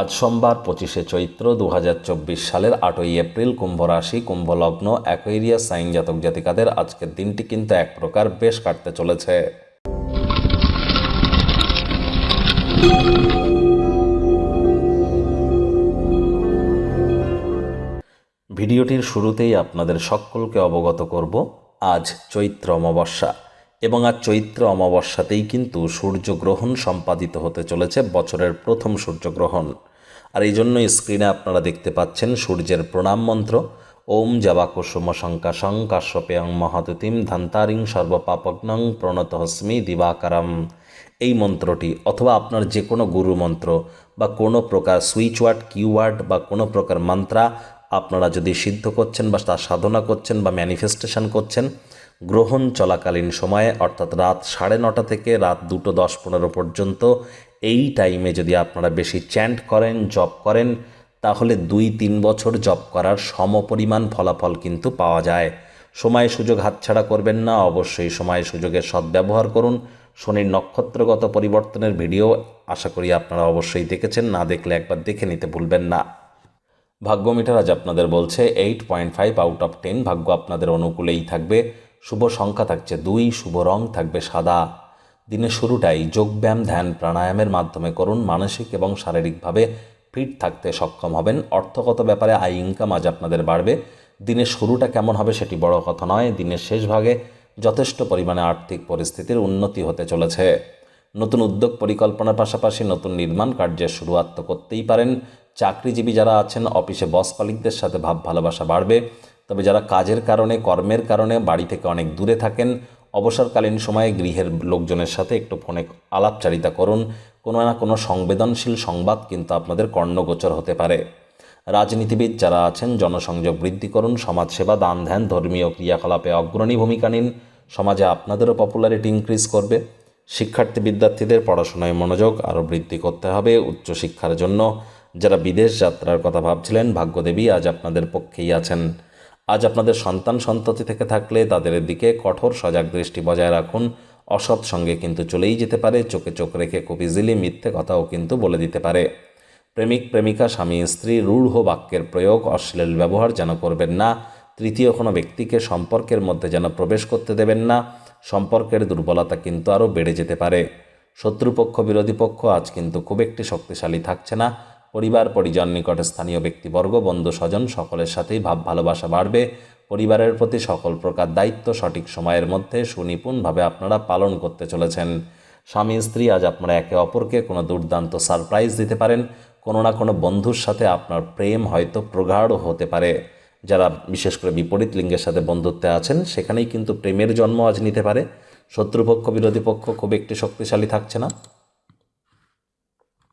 আজ সোমবার পঁচিশে চৈত্র দু হাজার চব্বিশ সালের আটই এপ্রিল কুম্ভ রাশি কুম্ভ লগ্ন অ্যাকোয়েরিয়াস সাইন জাতক জাতিকাদের আজকের দিনটি কিন্তু এক প্রকার বেশ কাটতে চলেছে। ভিডিওটির শুরুতেই আপনাদের সকলকে অবগত করব, আজ চৈত্র অমাবস্যা। এবং আজ চৈত্র অমাবস্যাতেই কিন্তু সূর্যগ্রহণ সম্পাদিত হতে চলেছে বছরের প্রথম সূর্যগ্রহণ। আর এই জন্যই স্ক্রিনে আপনারা দেখতে পাচ্ছেন সূর্যের প্রণাম মন্ত্র। ওম জবাকুসুম শঙ্কাশং কাশ্যপেয়ং মহাদুতিম ধান্তারিং সর্বপাপগ্নং প্রণত হস্মি দিবাকারম। এই মন্ত্রটি অথবা আপনার যে কোনো গুরু মন্ত্র বা কোনো প্রকার সুইচ ওয়ার্ড কিওয়ার্ড বা কোনো প্রকার মন্ত্রা আপনারা যদি সিদ্ধ করছেন বা তা সাধনা করছেন বা ম্যানিফেস্টেশন করছেন গ্রহণ চলাকালীন সময়ে, অর্থাৎ রাত সাড়ে নটা থেকে রাত দুটো দশ পনেরো পর্যন্ত, এই টাইমে যদি আপনারা বেশি চ্যান্ট করেন জব করেন, তাহলে দুই তিন বছর জব করার সমপরিমাণ ফলাফল কিন্তু পাওয়া যায়। সময় সুযোগ হাতছাড়া করবেন না, অবশ্যই সময় সুযোগের সদ্ব্যবহার করুন। শনির নক্ষত্রগত পরিবর্তনের ভিডিও আশা করি আপনারা অবশ্যই দেখেছেন, না দেখলে একবার দেখে নিতে ভুলবেন না। ভাগ্য মিটার আজ আপনাদের বলছে eight point five out of ten ভাগ্য আপনাদের অনুকূলেই থাকবে। শুভ সংখ্যা থাকছে দুই, শুভ রং থাকবে সাদা। দিনের শুরুটাই যোগব্যায়াম ধ্যান, প্রাণায়ামের মাধ্যমে করুন। মানসিক এবং শারীরিকভাবে ফিট থাকতে সক্ষম হবেন। অর্থগত ব্যাপারে আয় ইনকাম আজ আপনাদের বাড়বে। দিনের শুরুটা কেমন হবে সেটি বড় কথা নয়। দিনের শেষ ভাগে যথেষ্ট পরিমাণে আর্থিক পরিস্থিতির উন্নতি হতে চলেছে। নতুন উদ্যোগ পরিকল্পনার পাশাপাশি নতুন নির্মাণ কার্যের শুরুয়াত করতেই পারেন। চাকরিজীবী যারা আছেন, অফিসে বস কলিকদের সাথে ভাব ভালোবাসা বাড়বে। তবে যারা কাজের কারণে, কর্মের কারণে বাড়ি থেকে অনেক দূরে থাকেন, অবসরকালীন সময়ে গৃহের লোকজনের সাথে একটু ফোনে আলাপচারিতা করুন। কোনো না কোনো সংবেদনশীল সংবাদ কিন্তু আপনাদের কর্ণগোচর হতে পারে। রাজনীতিবিদ যারা আছেন, জনসংযোগ বৃদ্ধি করুন, সমাজসেবা, দান ধ্যান, ধর্মীয় ক্রিয়াকলাপে অগ্রণী ভূমিকা নিন। সমাজে আপনাদেরও পপুলারিটি ইনক্রিজ করবে। শিক্ষার্থী বিদ্যার্থীদের পড়াশোনায় মনোযোগ আরও বৃদ্ধি করতে হবে উচ্চশিক্ষার জন্য। যারা বিদেশ যাত্রার কথা ভাবছিলেন, ভাগ্যদেবী আজ আপনাদের পক্ষেই আছেন। আজ আপনাদের সন্তান সন্ততি থেকে থাকলে তাদের দিকে কঠোর সজাগ দৃষ্টি বজায় রাখুন। অসৎ সঙ্গে কিন্তু চলেই যেতে পারে, চোখে চোখ রেখে খুব ইজিলি মিথ্যে কথাও কিন্তু বলে দিতে পারে। প্রেমিক, প্রেমিকা, স্বামী, স্ত্রী, রূঢ় বাক্যের প্রয়োগ, অশ্লীল ব্যবহার যেন করবেন না। তৃতীয় কোনো ব্যক্তিকে সম্পর্কের মধ্যে যেন প্রবেশ করতে দেবেন না। সম্পর্কের দুর্বলতা কিন্তু আরও বেড়ে যেতে পারে। শত্রুপক্ষ, বিরোধী পক্ষ আজ কিন্তু খুব একটি শক্তিশালী থাকছে না। পরিবার, পরিজন, নিকটে স্থানীয় ব্যক্তিবর্গ, বন্ধু, স্বজন সকলের সাথেই ভাব, ভালোবাসা বাড়বে। পরিবারের প্রতি সকল প্রকার দায়িত্ব সঠিক সময়ের মধ্যে সুনিপুণভাবে আপনারা পালন করতে চলেছেন। স্বামী, স্ত্রী আজ আপনারা একে অপরকে কোনো দুর্দান্ত সারপ্রাইজ দিতে পারেন। কোনো না কোনো বন্ধুর সাথে আপনার প্রেম হয়তো প্রগাঢ় হতে পারে। যারা বিশেষ করে বিপরীত লিঙ্গের সাথে বন্ধুত্বে আছেন, সেখানেই কিন্তু প্রেমের জন্ম আজ নিতে পারে। শত্রুপক্ষ, বিরোধী পক্ষ খুব একটি শক্তিশালী থাকছে না?